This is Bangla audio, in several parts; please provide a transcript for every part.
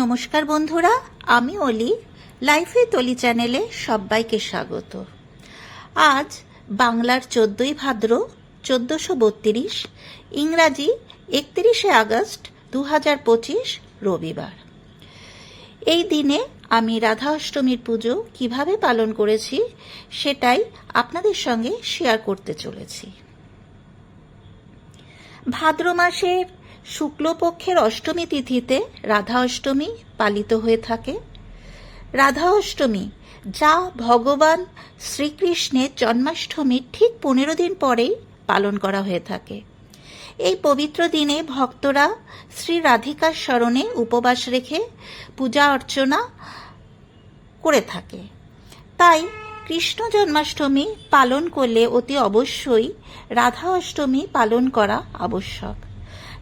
নমস্কার বন্ধুরা, আমি অলি, লাইফে তলি চ্যানেলে সবাইকে স্বাগত। আজ বাংলার চোদ্দই ভাদ্র, চোদ্দশো বত্রিশ, ইংরাজি একত্রিশে আগস্ট দু হাজার পঁচিশ রবিবার। এই দিনে আমি রাধা অষ্টমীর পুজো কীভাবে পালন করেছি সেটাই আপনাদের সঙ্গে শেয়ার করতে চলেছি। ভাদ্র মাসের শুক্লপক্ষের অষ্টমী তিথিতে রাধা অষ্টমী পালিত হয়ে থাকে। রাধা অষ্টমী, যা ভগবান শ্রীকৃষ্ণের জন্মাষ্টমীর ঠিক পনেরো দিন পরেই পালন করা হয়ে থাকে। এই পবিত্র দিনে ভক্তরা শ্রী রাধিকার স্মরণে উপবাস রেখে পূজা অর্চনা করে থাকে। তাই কৃষ্ণ জন্মাষ্টমী পালন করলে অতি অবশ্যই রাধা অষ্টমী পালন করা আবশ্যক।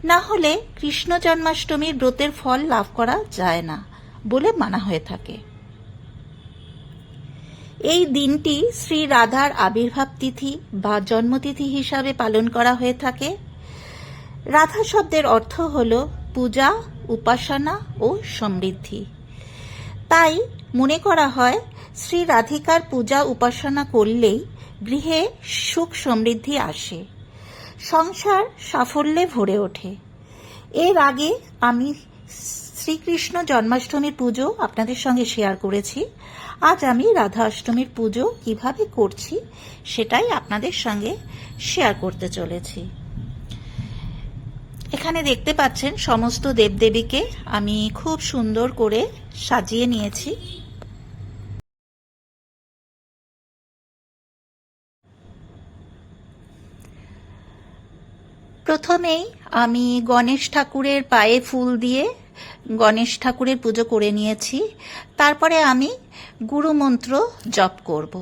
না হলে কৃষ্ণ জন্মাষ্টমীর ব্রতের ফল লাভ করা যায় না বলে মানা হয়ে থাকে। এই দিনটি শ্রী রাধার আবির্ভাব তিথি বা জন্মতিথি হিসাবে পালন করা হয়ে থাকে। রাধা শব্দের অর্থ হল পূজা, উপাসনা ও সমৃদ্ধি। তাই মনে করা হয় শ্রী রাধিকার পূজা উপাসনা করলেই গৃহে সুখ সমৃদ্ধি আসে। সংসার সাফল্যে ভরে ওঠে। এর আগে আমি শ্রীকৃষ্ণ জন্মাষ্টমীর পুজো আপনাদের সঙ্গে শেয়ার করেছি। আজ আমি রাধা অষ্টমীর পুজো কীভাবে করছি সেটাই আপনাদের সঙ্গে শেয়ার করতে চলেছি। এখানে দেখতে পাচ্ছেন সমস্ত দেবদেবীকে আমি খুব সুন্দর করে সাজিয়ে নিয়েছি। প্রথমেই আমি গণেশ ঠাকুরের পায়ে ফুল দিয়ে গণেশ ঠাকুরের পুজো করে নিয়েছি। তারপরে আমি গুরুমন্ত্র জপ করব।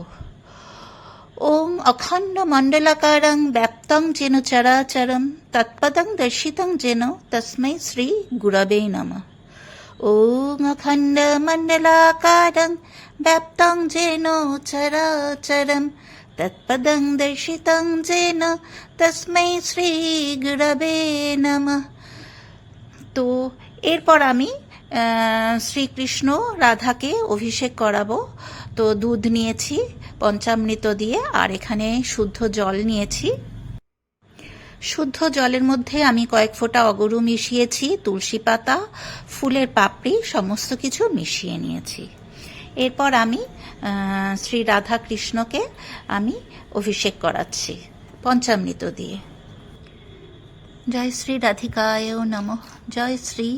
ওম অখণ্ড মণ্ডলাকারং ব্যাপ্তং যেন চরাচরম তৎপদং দর্শিতং যেন তস্मै শ্রী গুরবে নমঃ। ওম অখণ্ড মণ্ডলাকারং ব্যাপ্তং যেন চরাচরম তৎপদং দর্শিতং যেন তস্मै শ্রী গুরবে নমঃ তো এরপর আমি শ্রীকৃষ্ণ রাধাকে অভিষেক করাবো। তো দুধ নিয়েছি, পঞ্চামৃত দিয়ে, আর এখানে শুদ্ধ জল নিয়েছি। শুদ্ধ জলের মধ্যে আমি কয়েক ফোঁটা অগরু মিশিয়েছি, তুলসী পাতা, ফুলের পাপড়ি, সমস্ত কিছু মিশিয়ে নিয়েছি। এরপর আমি শ্রী রাধা কৃষ্ণকে আমি অভিষেক করাচ্ছি, পঞ্চামৃত দিয়ে। জয় শ্রী রাধিকায় নম, জয় শ্রী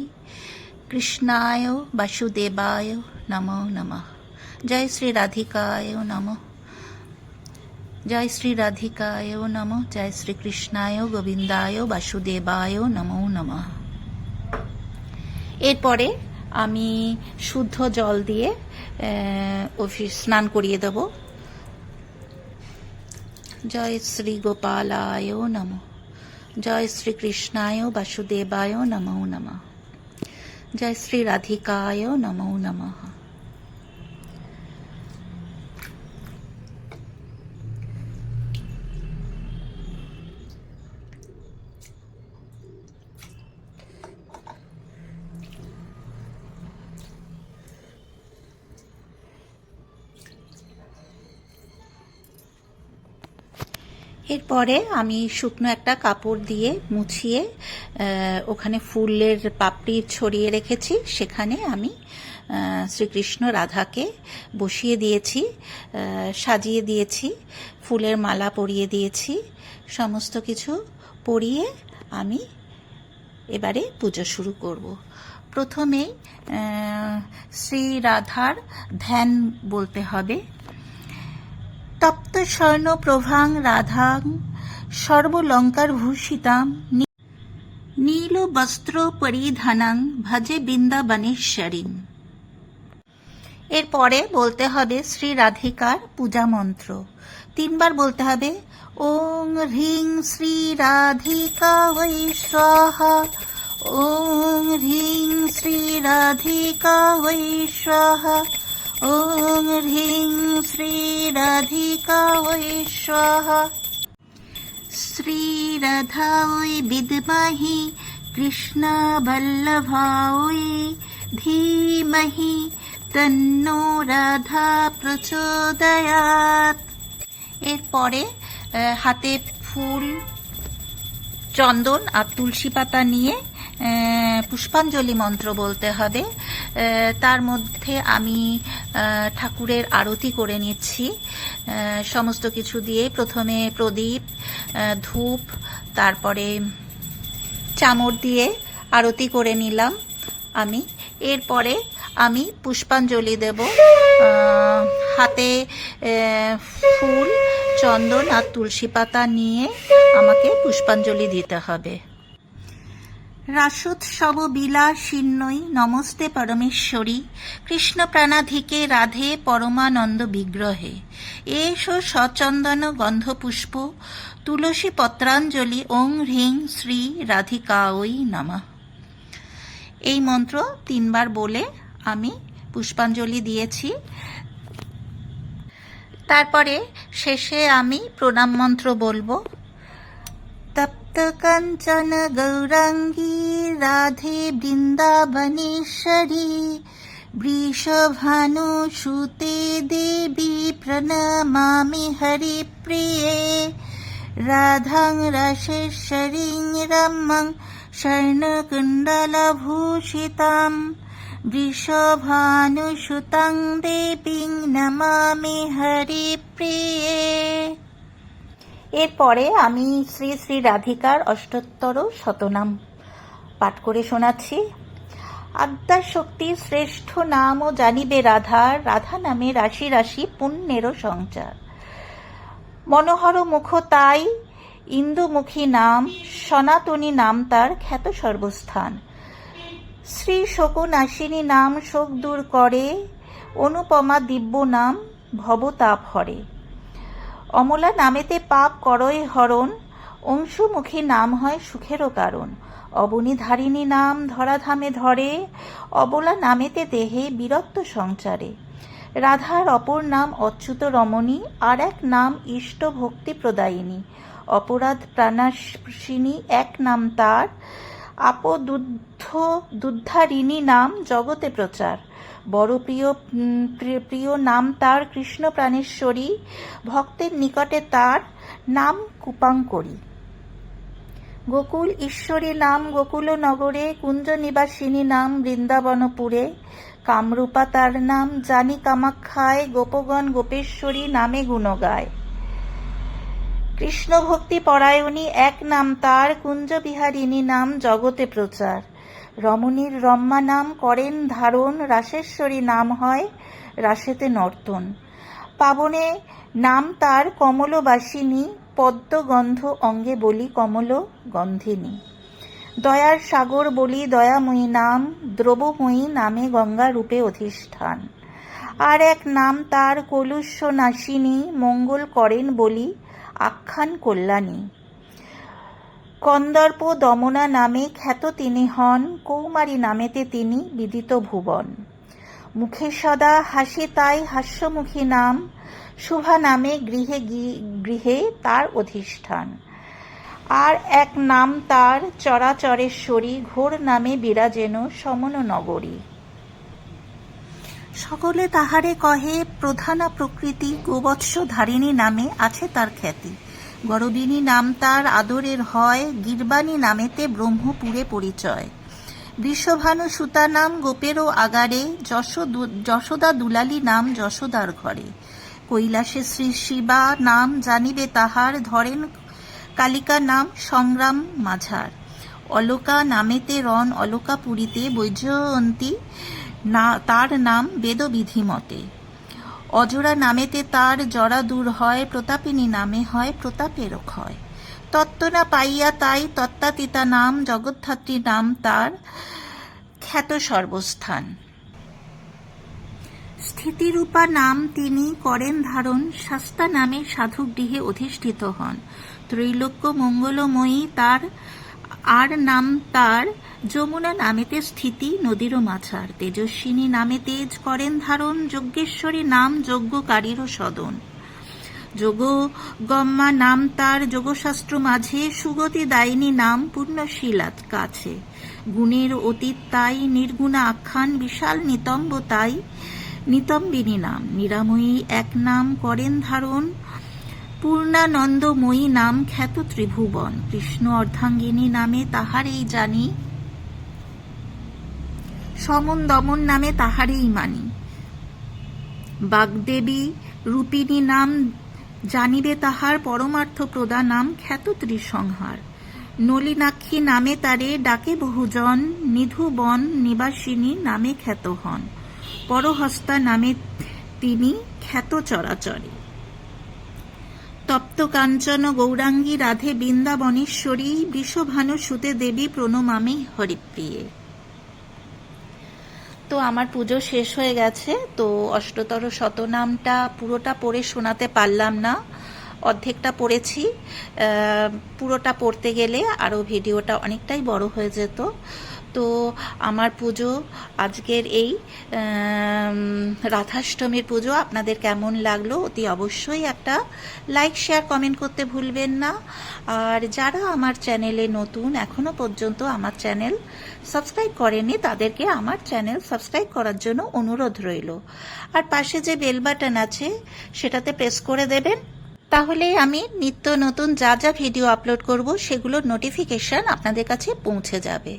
কৃষ্ণায় বাসুদেবায় নমো নমঃ। জয় শ্রী রাধিকায় নম। জয় শ্রী রাধিকায় নম, জয় শ্রী কৃষ্ণায় গোবিন্দায় বাসুদেবায় নমো নমঃ। এরপরে আমি শুদ্ধ জল দিয়ে অফিস স্নান করিয়ে দেব। জয় শ্রী গোপালায় নম। জয় শ্রী কৃষ্ণায় বাসুদেবায় নমো নমঃ। জয় শ্রী রাধিকায় নমো নমঃ। এরপরে আমি শুকনো একটা কাপড় দিয়ে মুছিয়ে ওখানে ফুলের পাপড়ি ছড়িয়ে রেখেছি। সেখানে আমি শ্রীকৃষ্ণ রাধাকে বসিয়ে দিয়েছি সাজিয়ে দিয়েছি, ফুলের মালা পরিয়ে দিয়েছি, সমস্ত কিছু পরিয়ে আমি এবারে পুজো শুরু করব। প্রথমেই শ্রী রাধার ধ্যান বলতে হবে। তপ্ত স্বর্ণ প্রভাং রাধাং সর্বলঙ্কার ভূষিতাম নীল বস্ত্র পরিধানাং ভজে বৃন্দাবনেশ্বরীম। এরপরে বলতে হবে শ্রী রাধিকার পূজা মন্ত্র। তিনবার বলতে হবে, ওং হ্রিং শ্রী রাধিকা বৈ স্বাহা। ওং হ্রিং শ্রী রাধিকা বৈ স্বাহা। শ্রী রাধিকা বৈ স্বাহা। শ্রীরথায় বিদ্মহি, কৃষ্ণ বল্লভায় ধীমহি, তন্নো রাধা প্রচোদয়াৎ এরপরে হাতে ফুল, চন্দন আর তুলসী পাতা নিয়ে পুষ্পাঞ্জলি মন্ত্র বলতে হবে। তার মধ্যে আমি ঠাকুরের আরতি করে নিচ্ছি। সমস্ত কিছু দিয়ে প্রথমে প্রদীপ ধূপ, তারপরে চামর দিয়ে আরতি করে নিলাম আমি। এরপরে আমি পুষ্পাঞ্জলি দেব। হাতে ফুল, চন্দন আর তুলসী পাতা নিয়ে আমাকে পুষ্পাঞ্জলি দিতে হবে। রাসোৎসব বিলাসিন্নই নমস্তে পরমেশ্বরী কৃষ্ণ প্রাণাধিকে রাধে পরমানন্দ বিগ্রহে। এষ সচন্দন গন্ধপুষ্প, তুলসী পত্রাঞ্জলি, ওং হ্রিং শ্রী রাধিকা রাধিকাওই নমঃ। এই মন্ত্র তিনবার বলে আমি পুষ্পাঞ্জলি দিয়েছি। তারপরে শেষে আমি প্রণাম মন্ত্র বলব। তপ্ত কাঞ্চন গৌরাঙ্গী রাধে বৃন্দাবনেশ্বরী বৃষভানু সুতে দেবী প্রণমামি হরিপ্রিয়ে রাধাং রসেশ্বরীং রমং স্বর্ণকুণ্ডলভূষিতাম বৃষভানুসুতাং দেবীং নমামি হরিপ্রিয়ে এরপরে আমি শ্রী শ্রী রাধিকার অষ্টোত্তর শতনাম পাঠ করে শোনাচ্ছি। আদ্যার শক্তি শ্রেষ্ঠ নাম ও জানিবে রাধার রাধা নামে রাশি রাশি পুণ্যেরও সঞ্চার মনোহর মুখ তাই, ইন্দুমুখী নাম, সনাতনী নাম তার খ্যাত সর্বস্থান। শ্রী শোকনাশিনী নাম শোক দূর করে, অনুপমা দিব্য নাম ভবতাপ হরে। অমলা নামেতে পাপ করয় হরণ, অংশুমুখী নাম হয় সুখেরও কারণ। অবনীধারিণী নাম ধরাধামে ধরে, অবলা নামেতে দেহে বীরত্ব সংচারে। রাধার অপর নাম অচ্যুত রমণী, আর এক নাম ইষ্ট ভক্তি প্রদায়িনী। অপরাধ প্রাণাসিনী এক নাম তার, আপদুদ্ধ দুদ্ধারিণী নাম জগতে প্রচার। বড় প্রিয় প্রিয়- নাম তার কৃষ্ণ প্রাণেশ্বরী, ভক্তের নিকটে তার নাম কুপাঙ্করী। গোকুল ঈশ্বরী নাম গোকুল নগরে, কুঞ্জ নিবাসিনী নাম বৃন্দাবনপুরে, কামরূপা তার নাম জানি কামাখ্যায়, গোপগণ গোপেশ্বরী নামে গুণ গায় কৃষ্ণ ভক্তি পরায়ণী এক নাম তার কুঞ্জবিহারিণী নাম জগতে প্রচার। রমণীর রম্মা নাম করেন ধারণ, রাসেশ্বরী নাম হয় রাসেতে নর্তন। পাবনে নাম তার কমলবাসিনী, পদ্মগন্ধ অঙ্গে বলি কমল গন্ধিনী দয়ার সাগর বলি দয়াময়ী নাম, দ্রবময়ী নামে গঙ্গা রূপে অধিষ্ঠান। আর এক নাম তার কলুষ্য নাশিনী মঙ্গল করেন বলি আখ্যান কল্যাণী। কন্দর্প দমনা নামে খ্যাত তিনি হন, কৌমারী নামেতে তিনি বিদিত ভুবন। মুখে সদা হাসি তাই হাস্যমুখী নাম, শুভা নামে গৃহে গৃহে তার অধিষ্ঠান। আর এক নাম তার চরাচরেশ্বরী, ঘোর নামে বিরাজেন সমন নগরী। সকলে তাহারে কহে, প্রধানা প্রকৃতি গোবৎস ধারিণী নামে আছে তার খ্যাতি। গরবিনী নাম তার আদরের হয় গিরবাণী নামেতে ব্রহ্মপুরে পরিচয়। বিশ্বভানু সুতা নাম গোপেরও আগারে যশোদু- দুলালী নাম যশোদার ঘরে। কৈলাসে শ্রী শিবা নাম জানিবে তাহার, ধরেন কালিকা নাম সংগ্রাম মাঝার। অলকা নামেতে রণ অলকাপুরীতে বৈজয়ন্তী, না তার নাম বেদবিধি মতে অজরা নামেতে তার জরা দূর হয়, প্রতাপিনী নামে হয় প্রতাপের ক্ষয়। তত্ত্ব না পাইয়া তাই তত্ত্বাতীতা নাম জগদ্ধাত্রী নাম তার খ্যাত সর্বস্থান। স্থিতিরূপা নাম তিনি করেন ধারণ, শাস্তা নামে সাধু গৃহে অধিষ্ঠিত হন। ত্রৈলোক্য মঙ্গলময়ী তার আর নাম তার যমুনা নামেতে স্থিতি, নদীরও মাঝার তেজস্বিনী নামে তেজ করেন ধারণ, যজ্ঞেশ্বরী নাম যজ্ঞকারীরও সদন। যোগ গম্মা নাম তার যোগশাস্ত্র মাঝে, সুগতি দায়িনী নাম পূর্ণশীলাত কাছে। গুণের অতীত তাই, নির্গুণা আখ্যান বিশাল নিতম্ব তাই, নিতম্বিনী নাম। নিরাময়ী এক নাম করেন ধারণ পূর্ণানন্দময়ী নাম খ্যাত ত্রিভুবন। কৃষ্ণ অর্ধাঙ্গিনী নামে তাহারেই জানি। সমন দমন নামে তাহারেই মানি। বাগদেবী রূপিণী নাম জানিবে তাহার পরমার্থ প্রদা নাম খ্যাত ত্রিসংহার। নলিনাক্ষী নামে তারে ডাকে বহুজন, নিধুবন নিবাসিনী নামে খ্যাত হন। পরহস্তা নামে তিনি খ্যাত চরাচরে। তপ্ত কাঞ্চন গৌরাঙ্গী রাধে বৃন্দাবনেশ্বরী বিষভানু সুতে দেবী প্রণমামে হরিপ্রিয়ে। তো আমার পুজো শেষ হয়ে গেছে, তো অষ্টতর শতনামটা পুরোটা পড়ে শোনাতে পারলাম না। অর্ধেকটা পড়েছি পুরোটা পড়তে গেলে আরও ভিডিওটা অনেকটাই বড় হয়ে যেত। তো আমার পুজো আজকের এই রাধাষ্টমীর পুজো। আপনাদের কেমন লাগল অতি অবশ্যই একটা লাইক শেয়ার কমেন্ট করতে ভুলবেন না। আর যারা আমার চ্যানেলে নতুন, এখনও পর্যন্ত আমার চ্যানেল সাবস্ক্রাইব করেনি তাদেরকে আমার চ্যানেল সাবস্ক্রাইব করার জন্য অনুরোধ রইল। আর পাশে যে বেল বাটন আছে, সেটাতে প্রেস করে দেবেন। তাহলে আমি নিত্য নতুন যা যা ভিডিও আপলোড করব সেগুলোর নোটিফিকেশন আপনাদের কাছে পৌঁছে যাবে।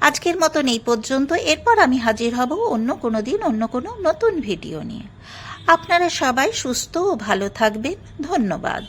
আজকের মতন এই পর্যন্ত। এরপর আমি হাজির হব অন্য কোনো দিন, অন্য কোনো নতুন ভিডিও নিয়ে। আপনারা সবাই সুস্থ ও ভালো থাকবেন। ধন্যবাদ।